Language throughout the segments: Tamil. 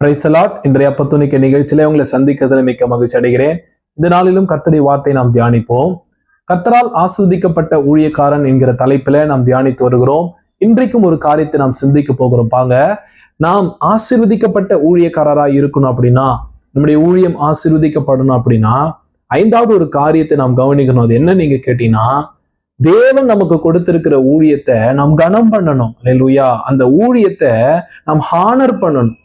பிரைசலாட் இன்றைய அப்பத்துணிக்க நிகழ்ச்சியில உங்களை சந்திக்கிறதுல மிக்க மகிழ்ச்சி அடைகிறேன். இந்த நாளிலும் கர்த்தருடைய வார்த்தை நாம் தியானிப்போம். கர்த்தரால் ஆஸ்வதிக்கப்பட்ட ஊழியக்காரன் என்கிற தலைப்பில நாம் தியானித்து வருகிறோம். இன்றைக்கும் ஒரு காரியத்தை நாம் சிந்திக்க போகிறோம். பாங்க நாம் ஆசிர்வதிக்கப்பட்ட ஊழியக்காரராக இருக்கணும் அப்படின்னா நம்முடைய ஊழியம் ஆசிர்வதிக்கப்படணும் அப்படின்னா ஐந்தாவது ஒரு காரியத்தை நாம் கவனிக்கணும். அது என்ன நீங்க கேட்டீங்கன்னா தேவன் நமக்கு கொடுத்திருக்கிற ஊழியத்தை நாம் கனம் பண்ணணும். இல்லையா அந்த ஊழியத்தை நாம் ஹானர் பண்ணணும்.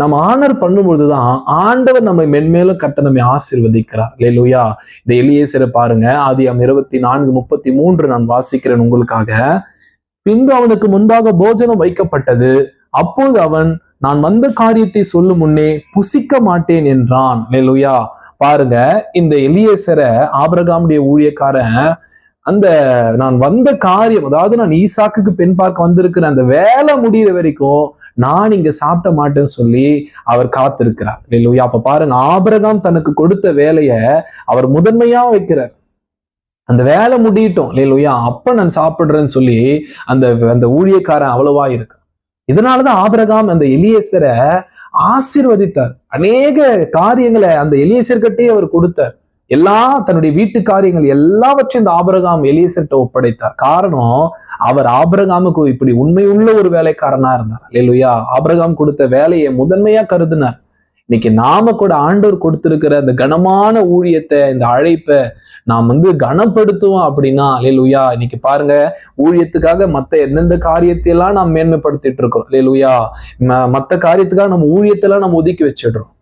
நம்ம ஆனர் பண்ணும்பொழுதுதான் ஆண்டவர் நம்மை மென்மேலும் கத்த நம்மை ஆசிர்வதிக்கிறார். லேலுயா இந்த எளியேசரை பாருங்க. ஆதியாம் இருபத்தி நான்கு முப்பத்தி மூன்று நான் வாசிக்கிறேன் உங்களுக்காக. பின்பு அவனுக்கு முன்பாக போஜனம் வைக்கப்பட்டது. அப்போது அவன் நான் வந்த காரியத்தை சொல்லும் முன்னே புசிக்க மாட்டேன் என்றான். லேலுயா பாருங்க இந்த எளியேசரை ஆபிரகாமுடைய ஊழியக்காரன் அந்த நான் வந்த காரியம் அதாவது நான் ஈசாக்குக்கு பெண் பார்க்க வந்திருக்கிற அந்த வேலை முடிகிற வரைக்கும் நான் இங்க சாப்பிட மாட்டேன்னு சொல்லி அவர் காத்திருக்கிறார். இல்லையா அப்ப பாருங்க ஆபரகாம் தனக்கு கொடுத்த வேலைய அவர் முதன்மையா வைக்கிறார். அந்த வேலை முடியட்டும் இல்லையா அப்ப நான் சாப்பிடுறேன்னு சொல்லி அந்த அந்த ஊழியக்காரன் அவ்வளவா இருக்கு இதனாலதான் ஆபரகாம் அந்த எலியேசரை ஆசிர்வதித்தார். அநேக காரியங்களை அந்த எலியேசர்கிட்டயே அவர் கொடுத்தார். எல்லா தன்னுடைய வீட்டு காரியங்கள் எல்லாவற்றையும் இந்த ஆபரகாம் எலியசர்கிட்ட ஒப்படைத்தார். காரணம் அவர் ஆபரகாமுக்கு இப்படி உண்மையுள்ள ஒரு வேலைக்காரனா இருந்தார். இல்லையா ஆபரகாம் கொடுத்த வேலையை முதன்மையா கருதினார். இன்னைக்கு நாம கூட ஆண்டோர் கொடுத்திருக்கிற அந்த கனமான ஊழியத்தை இந்த அழைப்பை நாம் வந்து கனப்படுத்துவோம் அப்படின்னா லேலுயா இன்னைக்கு பாருங்க ஊழியத்துக்காக மத்த எந்தெந்த காரியத்தையெல்லாம் நாம் மேன்மைப்படுத்திட்டு இருக்கோம் லேலுயா மத்த காரியத்துக்காக நம்ம ஊழியத்தெல்லாம் நம்ம ஒதுக்கி வச்சிடுறோம்.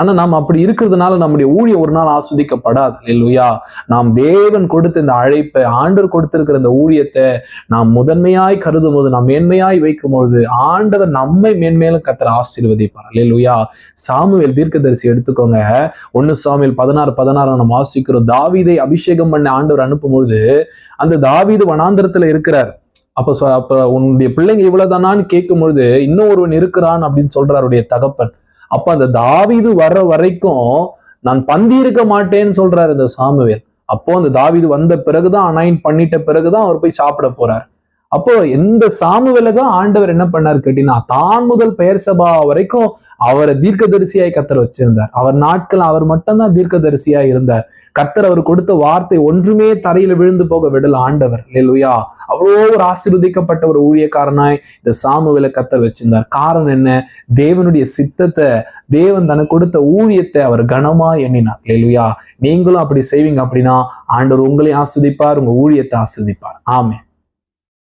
ஆனா நாம் அப்படி இருக்கிறதுனால நம்முடைய ஊழியம் ஒரு நாள் ஆஸ்வதிக்கப்படாது. இல்லையா நாம் தேவன் கொடுத்த இந்த அழைப்பை ஆண்டவர் கொடுத்திருக்கிற இந்த ஊழியத்தை நாம் முதன்மையாய் கருதும் போது நாம் மேன்மையாய் வைக்கும் பொழுது ஆண்டவர் நம்மை மேன்மேலும் கத்துற ஆசீர்வதிப்பார். இல்லையா சாமுவேல் தீர்க்கதரிசி எடுத்துக்கோங்க. ஒன்னு சாமியில் பதினாறு பதினாறு நம்ம வாசிக்கிறோம். தாவீதை அபிஷேகம் பண்ண ஆண்டவர் அனுப்பும் பொழுது அந்த தாவீது வனாந்திரத்துல இருக்கிறார். அப்ப அப்ப உன்னுடைய பிள்ளைங்க இவ்வளவுதானான்னு கேட்கும் பொழுது இன்னும் ஒருவன் இருக்கிறான் அப்படின்னு சொல்றாருடைய தகப்பன். அப்ப அந்த தாவிது வர்ற வரைக்கும் நான் பந்தி இருக்க மாட்டேன்னு சொல்றாரு இந்த சாமுவேல். அப்போ அந்த தாவிது வந்த பிறகுதான் அனாயின் பண்ணிட்ட பிறகுதான் அவர் போய் சாப்பிட போறாரு. அப்போ எந்த சாமுவேல தான் ஆண்டவர் என்ன பண்ணார் கேட்டீங்கன்னா தான் முதல் பெயர் சபா வரைக்கும் அவரை தீர்க்கதரிசியாய் கத்தர் வச்சிருந்தார். அவர் நாட்கள் அவர் மட்டும்தான் தீர்க்கதரிசியா இருந்தார். கத்தர் அவர் கொடுத்த வார்த்தை ஒன்றுமே தரையில விழுந்து போக விடல ஆண்டவர். இல்லையா அவ்வளோ ஒரு ஆசீர்வதிக்கப்பட்ட ஒரு ஊழியக்காரனாய் இந்த சாமுவேல கத்தர் வச்சிருந்தார். காரணம் என்ன? தேவனுடைய சித்தத்தை தேவன் தனக்கு கொடுத்த ஊழியத்தை அவர் கனமா எண்ணினார். இல்லையா நீங்களும் அப்படி செய்வீங்க அப்படின்னா ஆண்டவர் உங்களையும் ஆஸ்வதிப்பார் உங்க ஊழியத்தை ஆஸ்வதிப்பார். ஆமே